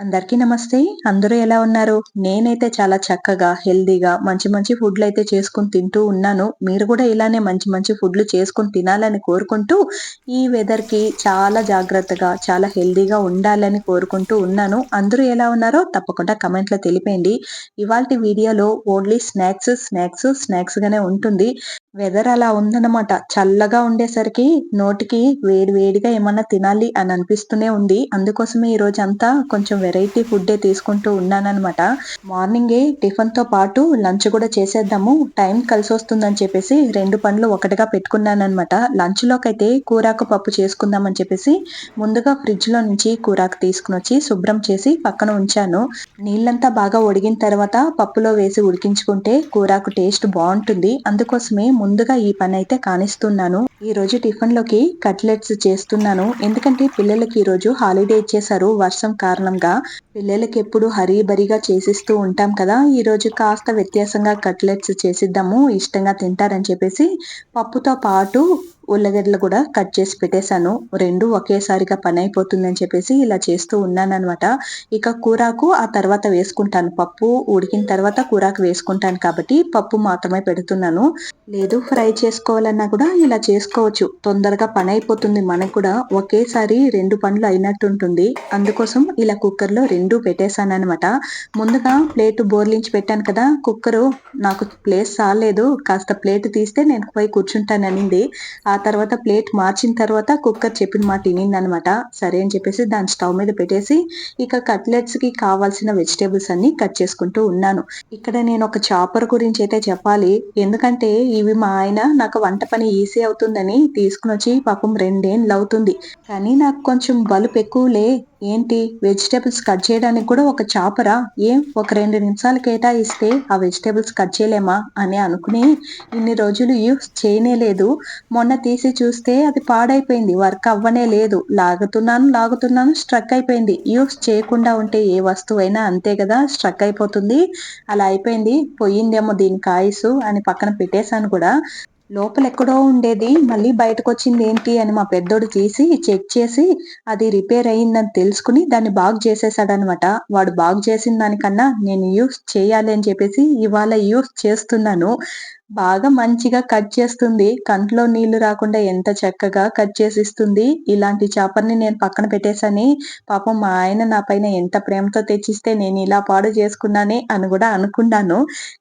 అందరికీ నమస్తే. అందరూ ఎలా ఉన్నారు? నేనైతే చాలా చక్కగా హెల్దీగా మంచి మంచి ఫుడ్లు అయితే చేసుకుని తింటూ ఉన్నాను. మీరు కూడా ఇలానే మంచి మంచి ఫుడ్లు చేసుకుని తినాలని కోరుకుంటూ ఈ వెదర్కి చాలా జాగ్రత్తగా చాలా హెల్దీగా ఉండాలని కోరుకుంటూ ఉన్నాను. అందరూ ఎలా ఉన్నారో తప్పకుండా కమెంట్లో తెలిపేయండి. ఇవాళ వీడియోలో ఓన్లీ స్నాక్స్ స్నాక్స్ స్నాక్స్గానే ఉంటుంది. వెదర్ అలా ఉందన్నమాట. చల్లగా ఉండేసరికి నోటికి వేడి వేడిగా ఏమన్నా తినాలి అని అనిపిస్తూనే ఉంది. అందుకోసమే ఈ రోజు అంతా కొంచెం వెరైటీ ఫుడ్ తీసుకుంటూ ఉన్నానమాట మార్నింగే టిఫిన్తో పాటు లంచ్ కూడా చేసేద్దాము. టైం కలిసి వస్తుందని చెప్పేసి రెండు పండ్లు ఒకటిగా పెట్టుకున్నానమాట లంచ్ లోకైతే కూరాకు పప్పు చేసుకుందామని చెప్పేసి ముందుగా ఫ్రిడ్జ్లో నుంచి కూరాకు తీసుకుని వచ్చి శుభ్రం చేసి పక్కన ఉంచాను. నీళ్ళంతా బాగా ఉడిగిన తర్వాత పప్పులో వేసి ఉడికించుకుంటే కూరాకు టేస్ట్ బాగుంటుంది. అందుకోసమే ముందుగా ఈ పని అయితే కానిస్తున్నాను. ఈ రోజు టిఫిన్లోకి కట్లెట్స్ చేస్తున్నాను. ఎందుకంటే పిల్లలకి ఈ రోజు హాలిడే ఇచ్చేశారు వర్షం కారణంగా. పిల్లలకి ఎప్పుడు హరీబరిగా చేసిస్తూ ఉంటాం కదా. ఈ రోజు కాస్త వ్యత్యాసంగా కట్లెట్స్ చేసిద్దాము. ఇష్టంగా తింటారని చెప్పేసి పప్పుతో పాటు ఉల్లగడ్డలు కూడా కట్ చేసి పెట్టేశాను. రెండు ఒకేసారిగా పని అయిపోతుందని చెప్పేసి ఇలా చేస్తూ ఉన్నాను అనమాట ఇక కూరాకు ఆ తర్వాత వేసుకుంటాను. పప్పు ఉడికిన తర్వాత కూరాకు వేసుకుంటాను కాబట్టి పప్పు మాత్రమే పెడుతున్నాను. లేదు ఫ్రై చేసుకోవాలన్నా కూడా ఇలా చేసుకోవచ్చు. తొందరగా పని అయిపోతుంది మనకు కూడా ఒకేసారి రెండు పనులు అయినట్టు ఉంటుంది. అందుకోసం ఇలా కుక్కర్లో రెండు పెట్టేశాను అనమాట ముందుగా ప్లేట్ బోర్లించి పెట్టాను కదా కుక్కరు నాకు ప్లేస్ సాలేదు కాస్త ప్లేట్ తీస్తే నేను పోయి కూర్చుంటాననింది. ఆ తర్వాత ప్లేట్ మార్చిన తర్వాత కుక్కర్ చెప్పిన మాట తినిందనమాట. సరే అని చెప్పేసి దాని స్టవ్ మీద పెట్టేసి ఇక కట్లెట్స్కి కావాల్సిన వెజిటేబుల్స్ అన్ని కట్ చేసుకుంటూ ఉన్నాను. ఇక్కడ నేను ఒక చాపర్ గురించి అయితే చెప్పాలి. ఎందుకంటే ఇవి మా ఆయన నాకు వంట పని ఈజీ అవుతుందని తీసుకుని వచ్చి పాపం రెండేళ్ళు అవుతుంది. కానీ నాకు కొంచెం బలుపు ఎక్కువలే. ఏంటి? వెజిటేబుల్స్ కట్ చేయడానికి కూడా ఒక చాపరా? ఏం? ఒక రెండు నిమిషాలు కేటాయిస్తే ఆ వెజిటేబుల్స్ కట్ చేయలేమా? అని అనుకుని ఇన్ని రోజులు యూస్ చేయనే లేదు. మొన్న తీసి చూస్తే అది పాడైపోయింది. వర్క్ అవ్వనే లేదు. లాగుతున్నాను లాగుతున్నాను స్ట్రక్ అయిపోయింది. యూస్ చేయకుండా ఉంటే ఏ వస్తువైనా అంతే కదా స్ట్రక్ అయిపోతుంది. అలా అయిపోయింది. పోయిందేమో దీని కాయసు అని పక్కన పెట్టేశాను కూడా. లోపల ఎక్కడో ఉండేది. మళ్ళీ బయటకు వచ్చింది ఏంటి అని మా పెద్దోడు తీసి చెక్ చేసి అది రిపేర్ అయ్యిందని తెలుసుకుని దాన్ని బాగు చేసేసాడనమాట వాడు బాగు చేసిన దానికన్నా నేను యూస్ చేయాలి అని చెప్పేసి ఇవాళ యూస్ చేస్తున్నాను. బాగా మంచిగా కట్ చేస్తుంది. కంట్లో నీళ్ళు రాకుండా ఎంత చక్కగా కట్ చేసిస్తుంది. ఇలాంటి చేపల్ని నేను పక్కన పెట్టేసని పాపం మా ఆయన నా పైన ఎంత ప్రేమతో తెచ్చిస్తే నేను ఇలా పాడు చేసుకున్నానే అని కూడా అనుకున్నాను.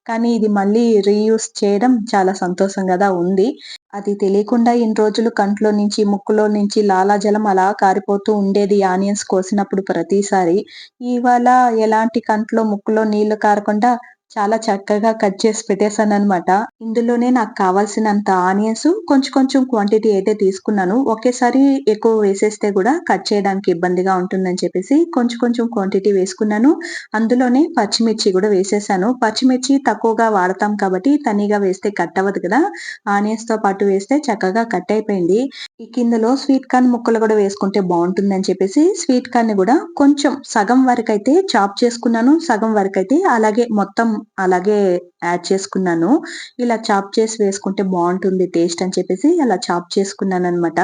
కానీ ఇది మళ్ళీ రీయూస్ చేయడం చాలా సంతోషం కదా ఉంది. అది తెలియకుండా ఇన్ని రోజులు కంట్లో నుంచి ముక్కులో నుంచి లాలాజలం అలా కారిపోతూ ఉండేది. ఆనియన్స్ కోసినప్పుడు ప్రతిసారి. ఇవాళ ఎలాంటి కంట్లో ముక్కులో నీళ్ళు కారకుండా చాలా చక్కగా కట్ చేసి పెట్టేశాను అనమాట ఇందులోనే నాకు కావాల్సినంత ఆనియన్స్ కొంచెం కొంచెం క్వాంటిటీ అయితే తీసుకున్నాను. ఒకేసారి ఎక్కువ వేసేస్తే కూడా కట్ చేయడానికి ఇబ్బందిగా ఉంటుందని చెప్పేసి కొంచెం కొంచెం క్వాంటిటీ వేసుకున్నాను. అందులోనే పచ్చిమిర్చి కూడా వేసేసాను. పచ్చిమిర్చి తక్కువగా వాడతాం కాబట్టి తనిగా వేస్తే కట్ అవ్వదు కదా. ఆనియన్స్తో పాటు వేస్తే చక్కగా కట్ అయిపోయింది. ఈ కిందలో స్వీట్ కార్న్ ముక్కలు కూడా వేసుకుంటే బాగుంటుందని చెప్పేసి స్వీట్ కార్న్ కూడా కొంచెం సగం వరకు అయితే చాప్ చేసుకున్నాను. సగం వరకు అయితే అలాగే మొత్తం అలాగే యాడ్ చేసుకున్నాను. ఇలా చాప్ చేసి వేసుకుంటే బాగుంటుంది టేస్ట్ అని చెప్పేసి అలా చాప్ చేసుకున్నాను అనమాట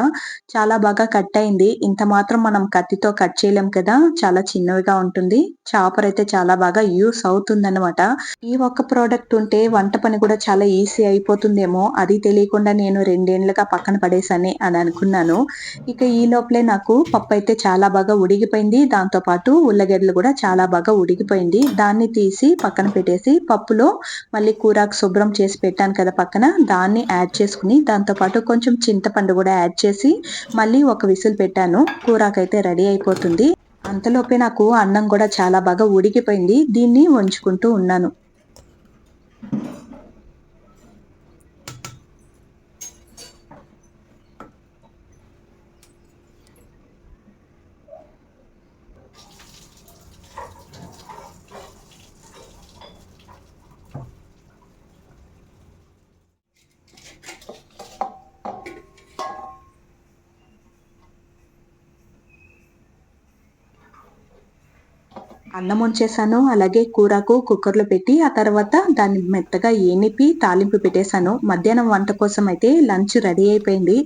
చాలా బాగా కట్ అయింది. ఇంత మాత్రం మనం కత్తితో కట్ చేయలేం కదా. చాలా చిన్నవిగా ఉంటుంది. చాపర్ అయితే చాలా బాగా యూస్ అవుతుంది అనమాట ఈ ఒక్క ప్రోడక్ట్ ఉంటే వంట పని కూడా చాలా ఈజీ అయిపోతుందేమో. అది తెలియకుండా నేను రెండేళ్ళుగా పక్కన పడేసానే అని అనుకున్నాను. ఇక ఈ లోపలే నాకు పప్పు అయితే చాలా బాగా ఉడిగిపోయింది. దాంతో పాటు ఉల్లగడ్డలు కూడా చాలా బాగా ఉడిగిపోయింది. దాన్ని తీసి పక్కన పెట్టేసి పప్పులో మళ్ళీ కూరాకు శుభ్రం చేసి పెట్టాను కదా పక్కన. దాన్ని యాడ్ చేసుకుని దాంతోపాటు కొంచెం చింతపండు కూడా యాడ్ చేసి మళ్ళీ ఒక విసిల్ పెట్టాను. కూరాకు అయితే రెడీ అయిపోతుంది. అంతలోపే నాకు అన్నం కూడా చాలా బాగా ఉడికిపోయింది. దీన్ని వంచుకుంటూ ఉన్నాను. అన్నం ఉంచేసాను అలాగే కూరకు కుక్కర్లో పెట్టి ఆ తర్వాత దాన్ని మెత్తగా ఏనిపి తాలింపు పెట్టేశాను. మధ్యాహ్నం వంట కోసం అయితే లంచ్ రెడీ అయిపోయింది.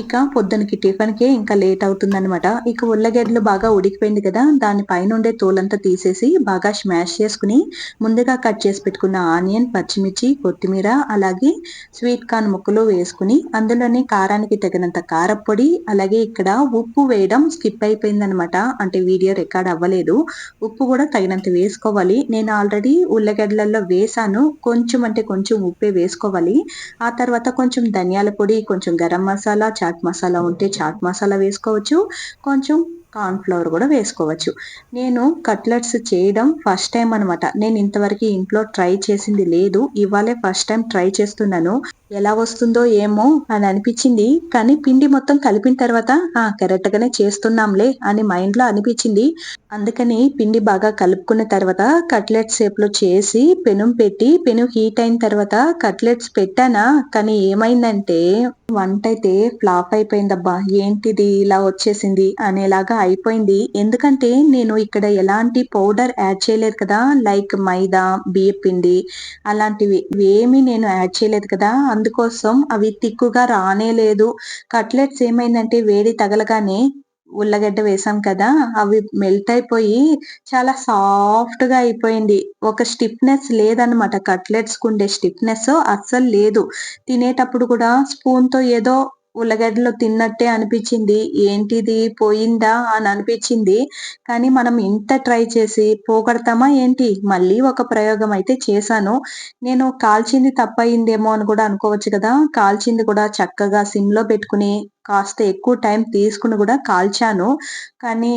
ఇక పొద్దునకి టిఫిన్కే ఇంకా లేట్ అవుతుందనమాట ఇక ఉల్లగడ్డలు బాగా ఉడికిపోయింది కదా దాని పైన ఉండే తోలంతా తీసేసి బాగా స్మాష్ చేసుకుని ముందుగా కట్ చేసి పెట్టుకున్న ఆనియన్ పచ్చిమిర్చి కొత్తిమీర అలాగే స్వీట్ కార్న్ ముక్కలు వేసుకుని అందులోనే కారానికి తగినంత కారపొడి అలాగే ఇక్కడ ఉప్పు వేయడం స్కిప్ అయిపోయిందనమాట అంటే వీడియో రికార్డ్ అవ్వలేదు. ఉప్పు కూడా తగినంత వేసుకోవాలి. నేను ఆల్రెడీ ఉల్లగడ్డలలో వేసాను. కొంచెం అంటే కొంచెం ఉప్పే వేసుకోవాలి. ఆ తర్వాత కొంచెం ధనియాల పొడి కొంచెం గరం మసాలా చాట్ మసాలా ఉంటే చాట్ మసాలా వేసుకోవచ్చు. కొంచెం కార్న్ఫ్లవర్ కూడా వేసుకోవచ్చు. నేను కట్లెట్స్ చేయడం ఫస్ట్ టైం అనమాట నేను ఇంతవరకు ఇంట్లో ట్రై చేసింది లేదు. ఇవాళే ఫస్ట్ టైం ట్రై చేస్తున్నాను. ఎలా వస్తుందో ఏమో అని అనిపించింది. కానీ పిండి మొత్తం కలిపిన తర్వాత ఆ కరెక్ట్ గానే చేస్తున్నాంలే అని మైండ్లో అనిపించింది. అందుకని పిండి బాగా కలుపుకున్న తర్వాత కట్లెట్ షేప్లో చేసి పెనుం పెట్టి పెను హీట్ అయిన తర్వాత కట్లెట్స్ పెట్టానా? కానీ ఏమైందంటే వంట అయితే ఫ్లాప్ అయిపోయిందబ్బా ఏంటిది ఇలా వచ్చేసింది? అనేలాగా అయిపోయింది. ఎందుకంటే నేను ఇక్కడ ఎలాంటి పౌడర్ యాడ్ చేయలేదు కదా లైక్ మైదా బియ్య పిండి అలాంటివి ఏమి నేను యాడ్ చేయలేదు కదా అందుకోసం అవి తిక్కుగా రానే లేదు. కట్లెట్స్ ఏమైందంటే వేడి తగలగానే ఉల్లగడ్డ వేసాం కదా అవి మెల్ట్ అయిపోయి చాలా సాఫ్ట్గా అయిపోయింది. ఒక స్టిఫ్నెస్ లేదనమాట కట్లెట్స్ ఉండే స్టిఫ్నెస్ అస్సలు లేదు. తినేటప్పుడు కూడా స్పూన్తో ఏదో ఉల్లగడ్డలు తిన్నట్టే అనిపించింది. ఏంటిది? పోయిందా? అని అనిపించింది. కానీ మనం ఇంత ట్రై చేసి పోగొడతామా ఏంటి? మళ్ళీ ఒక ప్రయోగం అయితే చేశాను. నేను కాల్చింది తప్పయిందేమో అని కూడా అనుకోవచ్చు కదా. కాల్చింది కూడా చక్కగా సిమ్లో పెట్టుకుని కాస్త ఎక్కువ టైం తీసుకుని కూడా కాల్చాను. కానీ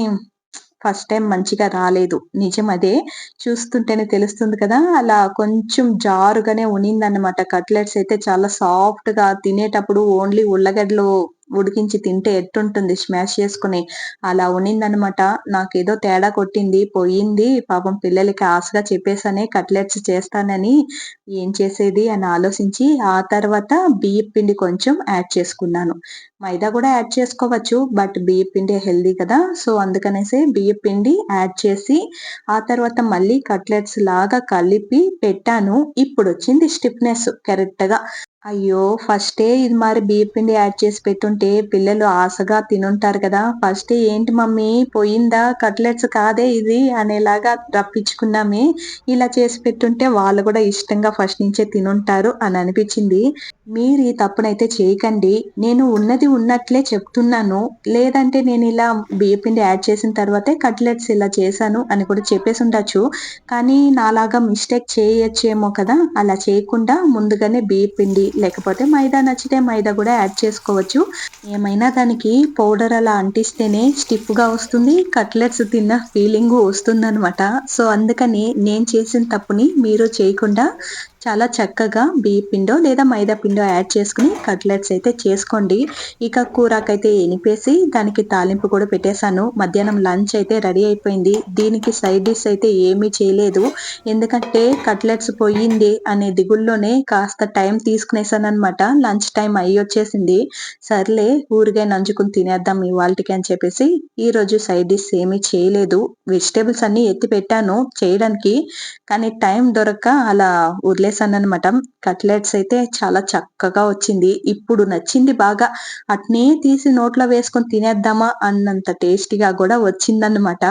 ఫస్ట్ టైం మంచిగా రాలేదు. నిజం అదే. చూస్తుంటేనే తెలుస్తుంది కదా అలా కొంచెం జారుగానే ఉన్నిందన్నమాట. కట్లెట్స్ అయితే చాలా సాఫ్ట్గా తినేటప్పుడు ఓన్లీ ఉల్లగడ్డలు ఉడికించి తింటే ఎట్టుంటుంది? స్మాష్ చేసుకుని అలా ఉన్నిందనమాట. నాకేదో తేడా కొట్టింది పోయింది. పాపం పిల్లలకి ఆశగా చెప్పేసానే కట్లెట్స్ చేస్తానని ఏం చేసేది అని ఆలోచించి ఆ తర్వాత బియ్య పిండి కొంచెం యాడ్ చేసుకున్నాను. మైదా కూడా యాడ్ చేసుకోవచ్చు బట్ బియ్య పిండి హెల్దీ కదా. సో అందుకనేసి బియ్య పిండి యాడ్ చేసి ఆ తర్వాత మళ్ళీ కట్లెట్స్ లాగా కలిపి పెట్టాను. ఇప్పుడు వచ్చింది స్టిఫ్నెస్ కరెక్ట్గా అయ్యో ఫస్టే ఇది మరి బియ్య పిండి యాడ్ చేసి పెట్టుంటే పిల్లలు ఆశగా తినుంటారు కదా. ఫస్ట్ ఏంటి మమ్మీ పోయిందా? కట్లెట్స్ కాదే ఇది అనేలాగా రప్పించుకున్నామే. ఇలా చేసి పెట్టుంటే వాళ్ళు కూడా ఇష్టంగా ఫస్ట్ నుంచే తినుంటారు అని అనిపించింది. మీరు ఈ తప్పునైతే చేయకండి. నేను ఉన్నది ఉన్నట్లే చెప్తున్నాను. లేదంటే నేను ఇలా బియ్యపిండి యాడ్ చేసిన తర్వాతే కట్లెట్స్ ఇలా చేశాను అని కూడా చెప్పేసి ఉండొచ్చు. కానీ నాలాగా మిస్టేక్ చేయొచ్చేమో కదా. అలా చేయకుండా ముందుగానే బియ్యపిండి లేకపోతే మైదా నచ్చితే మైదా కూడా యాడ్ చేసుకోవచ్చు. ఏమైనా దానికి పౌడర్ అలా అంటిస్తేనే స్టిఫ్గా వస్తుంది కట్లెట్స్ తిన్న ఫీలింగ్ వస్తుందనమాట సో అందుకని నేను చేసిన తప్పుని మీరు చేయకుండా చాలా చక్కగా బియ్య పిండో లేదా మైదా పిండో యాడ్ చేసుకుని కట్లెట్స్ అయితే చేసుకోండి. ఇక కూరకైతే ఎనిపేసి దానికి తాలింపు కూడా పెట్టేశాను. మధ్యాహ్నం లంచ్ అయితే రెడీ అయిపోయింది. దీనికి సైడ్ డిష్ అయితే ఏమీ చేయలేదు. ఎందుకంటే కట్లెట్స్ పోయింది అనే దిగుల్లోనే కాస్త టైం తీసుకునేసాను అనమాట లంచ్ టైం అయ్యి వచ్చేసింది. సర్లే ఊరిగా నంచుకుని తినేద్దాం ఇవాళకి అని చెప్పేసి ఈ రోజు సైడ్ డిష్ ఏమీ చేయలేదు. వెజిటేబుల్స్ అన్ని ఎత్తి పెట్టాను చేయడానికి. కానీ టైం దొరక్క అలా వదిలే వదిలేసాను అనమాట కట్లెట్స్ అయితే చాలా చక్కగా వచ్చింది. ఇప్పుడు నచ్చింది బాగా. అట్నే తీసి నోట్లో వేసుకొని తినేద్దామా అన్నంత టేస్టీగా కూడా వచ్చిందన్నమాట.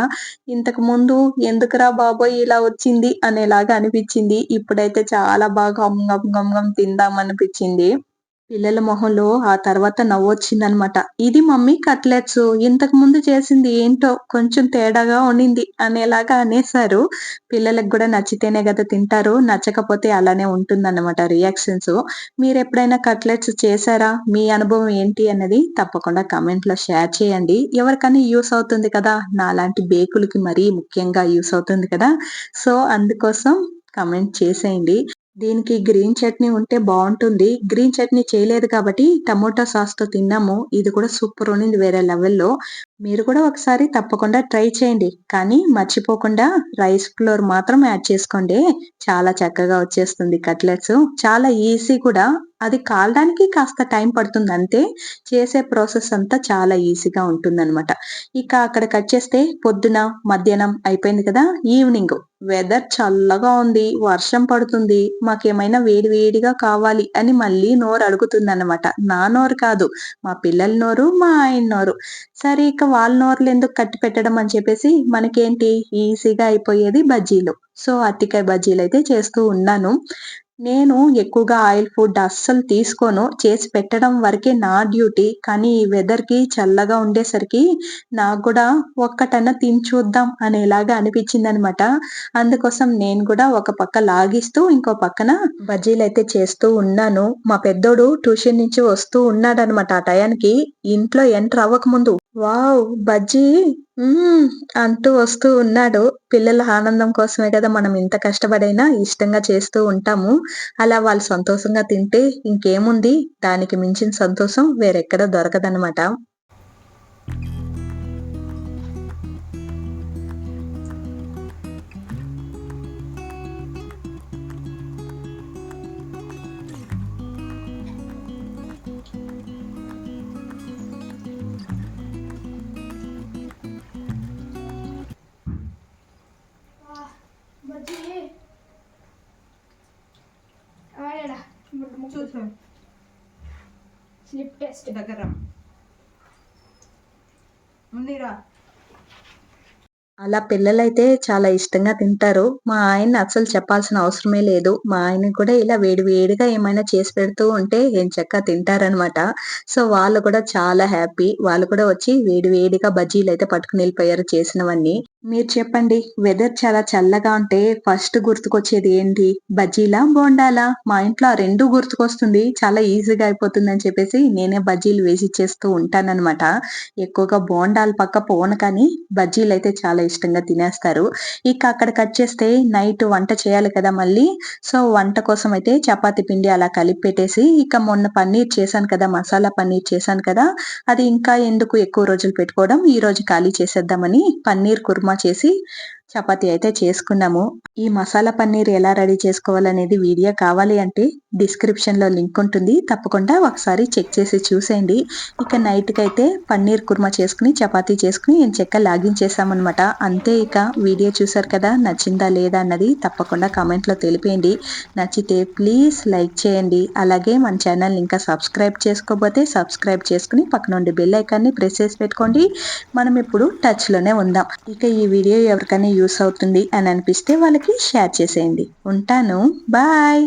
ఇంతకు ముందు ఎందుకురా బాబోయ్ ఇలా వచ్చింది అనేలాగా అనిపించింది. ఇప్పుడైతే చాలా బాగా గమ్ గమ్ గమ్ తిందాం అనిపించింది పిల్లల మొహంలో ఆ తర్వాత నవ్వొచ్చిందనమాట. ఇది మమ్మీ కట్లెట్స్. ఇంతకు ముందు చేసింది ఏంటో కొంచెం తేడాగా ఉండింది అనేలాగా అనేసారు పిల్లలకు కూడా నచ్చితేనే కదా తింటారు. నచ్చకపోతే అలానే ఉంటుందన్నమాట రియాక్షన్స్. మీరు ఎప్పుడైనా కట్లెట్స్ చేశారా? మీ అనుభవం ఏంటి అన్నది తప్పకుండా కమెంట్లో షేర్ చేయండి. ఎవరికైనా యూస్ అవుతుంది కదా? నాలాంటి బేకులకి మరీ ముఖ్యంగా యూస్ అవుతుంది కదా? సో అందుకోసం కమెంట్ చేసేయండి. దీనికి గ్రీన్ చట్నీ ఉంటే బాగుంటుంది. గ్రీన్ చట్నీ చేయలేదు కాబట్టి టమోటా సాస్తో తిన్నాము. ఇది కూడా సూపర్ ఉండింది వేరే లెవెల్లో మీరు కూడా ఒకసారి తప్పకుండా ట్రై చేయండి. కానీ మర్చిపోకుండా రైస్ ఫ్లోర్ మాత్రం యాడ్ చేసుకోండి. చాలా చక్కగా వచ్చేస్తుంది కట్లెట్స్ చాలా ఈజీ కూడా. అది కాలడానికి కాస్త టైం పడుతుంది అంతే. చేసే ప్రాసెస్ అంతా చాలా ఈజీగా ఉంటుందన్నమాట. ఇక అక్కడ కట్ చేస్తే పొద్దున మధ్యాహ్నం అయిపోయింది కదా ఈవినింగ్ వెదర్ చల్లగా ఉంది వర్షం పడుతుంది మాకేమైనా వేడి వేడిగా కావాలి అని మళ్ళీ నోరు అడుగుతుంది అనమాట నా నోరు కాదు మా పిల్లల నోరు మా ఆయన నోరు. సరే ఇక వాళ్ళ నోరులు ఎందుకు కట్టి పెట్టడం అని చెప్పేసి మనకేంటి? ఈజీగా అయిపోయేది బజ్జీలు. సో అట్టికాయ బజ్జీలు అయితే చేస్తూ ఉన్నాను. నేను ఎక్కువగా ఆయిల్ ఫుడ్ అస్సలు తీసుకోను. చేసి పెట్టడం వరకే నా డ్యూటీ. కానీ ఈ వెదర్కి చల్లగా ఉండేసరికి నాకు కూడా ఒక్కటన్నా తిని చూద్దాం అనేలాగా అనిపించింది అనమాట అందుకోసం నేను కూడా ఒక పక్క లాగిస్తూ ఇంకో పక్కన బజ్జీలు అయితే చేస్తూ ఉన్నాను. మా పెద్దోడు ట్యూషన్ నుంచి వస్తూ ఉన్నాడు అనమాట ఆ టయానికి. ఇంట్లో ఎంటర్ అవ్వకముందు వావ్ బజ్జీ. మ్మ్ అంటూ వస్తూ ఉన్నాడు. పిల్లల ఆనందం కోసమే కదా మనం ఇంత కష్టపడైనా ఇష్టంగా చేస్తూ ఉంటాము. అలా వాళ్ళు సంతోషంగా తింటే ఇంకేముంది? దానికి మించిన సంతోషం వేరెక్కడ దొరకదనమాట చూసాం స్లిప్ టెస్ట్ దగ్గర ఉన్నీరా అలా పిల్లలైతే చాలా ఇష్టంగా తింటారు. మా ఆయన అసలు చెప్పాల్సిన అవసరమే లేదు. మా ఆయన కూడా ఇలా వేడి వేడిగా ఏమైనా చేసి పెడుతూ ఉంటే ఏం చక్క తింటారనమాట సో వాళ్ళు కూడా చాలా హ్యాపీ. వాళ్ళు కూడా వచ్చి వేడి వేడిగా బజ్జీలు అయితే పట్టుకుని వెళ్ళిపోయారు చేసినవన్నీ. మీరు చెప్పండి వెదర్ చాలా చల్లగా ఉంటే ఫస్ట్ గుర్తుకొచ్చేది ఏంటి? బజ్జీలా బోండాలా? మా ఇంట్లో ఆ రెండు గుర్తుకొస్తుంది. చాలా ఈజీగా అయిపోతుంది అని చెప్పేసి నేనే బజ్జీలు వేసి చేస్తూ ఉంటానన్నమాట. ఎక్కువగా బోండాల పక్క పోను కానీ బజ్జీలు అయితే చాలా ఇష్టంగా తినేస్తారు. ఇక అక్కడ కట్ చేస్తే నైట్ వంట చేయాలి కదా మళ్ళీ. సో వంట కోసం అయితే చపాతి పిండి అలా కలిపి పెట్టేసి ఇక మొన్న పన్నీర్ చేశాను కదా మసాలా పన్నీర్ చేశాను కదా అది ఇంకా ఎందుకు ఎక్కువ రోజులు పెట్టుకోవడం? ఈ రోజు ఖాళీ చేసేద్దామని పన్నీర్ కుర్మ చేసి చపాతి అయితే చేసుకున్నాము. ఈ మసాలా పన్నీర్ ఎలా రెడీ చేసుకోవాలనేది వీడియో కావాలి అంటే డిస్క్రిప్షన్లో లింక్ ఉంటుంది. తప్పకుండా ఒకసారి చెక్ చేసి చూసేయండి. ఇక నైట్కి అయితే పన్నీర్ కుర్మా చేసుకుని చపాతీ చేసుకుని నేను చెక్క లాగిన్ చేసామన్నమాట అంతే ఇక వీడియో చూసారు కదా నచ్చిందా లేదా అన్నది తప్పకుండా కామెంట్లో తెలిపేయండి. నచ్చితే ప్లీజ్ లైక్ చేయండి. అలాగే మన ఛానల్ ఇంకా సబ్స్క్రైబ్ చేసుకోకపోతే సబ్స్క్రైబ్ చేసుకుని పక్కన ఉండే బెల్ ఐకాన్ని ప్రెస్ చేసి పెట్టుకోండి. మనం ఇప్పుడు టచ్లోనే ఉందాం. ఇక ఈ వీడియో ఎవరికైనా యూస్ అవుతుంది అని అనిపిస్తే వాళ్ళకి షేర్ చేసేయండి. ఉంటాను. బాయ్